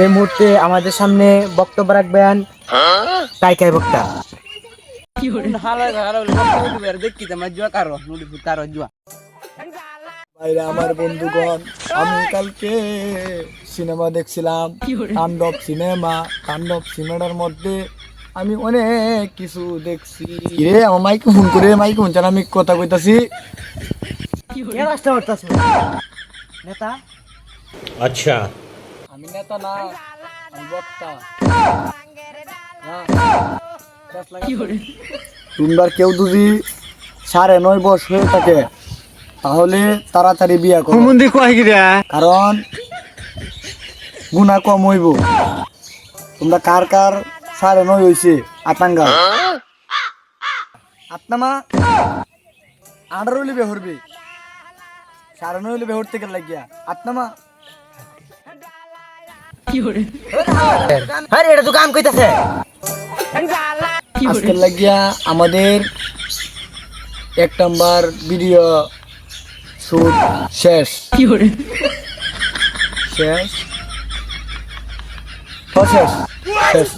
এই মুহূর্তে আমাদের সামনে বক্তব্য রাখবেন কাইকাই বক্তা। বাইরে আমার বন্ধুগণ আমি কালকে সিনেমা দেখছিলাম তাণ্ডব সিনেমা তাণ্ডব সিনেমার মধ্যে আমি অনেক কিছু দেখছি। রে? আমার মাইকে ফোন করে মাইকে ফোন আমি কথা কইতাছি। কে আমি নেতা না আমি বক্তা। তোমরা কেউ যদি সাড়ে নয় বয়স হয়ে থাকে তাহলে তাড়াতাড়ি বিয়া করো। কারণ গুণা কম হইব। তোমরা কার কার সাড়ে নয় হইছে? আতাঙ্গা আপনামা আঠারো হইলে বেহরবে সাড়ে নয় হইলে বেহরতে গেলে লাগিয়া। আপনামা আরে এটা তো কাম কইতাছে। লাগিয়া আমাদের এক নাম্বার ভিডিও শুট শেষ। শেষ? ও শেষ। শেষ।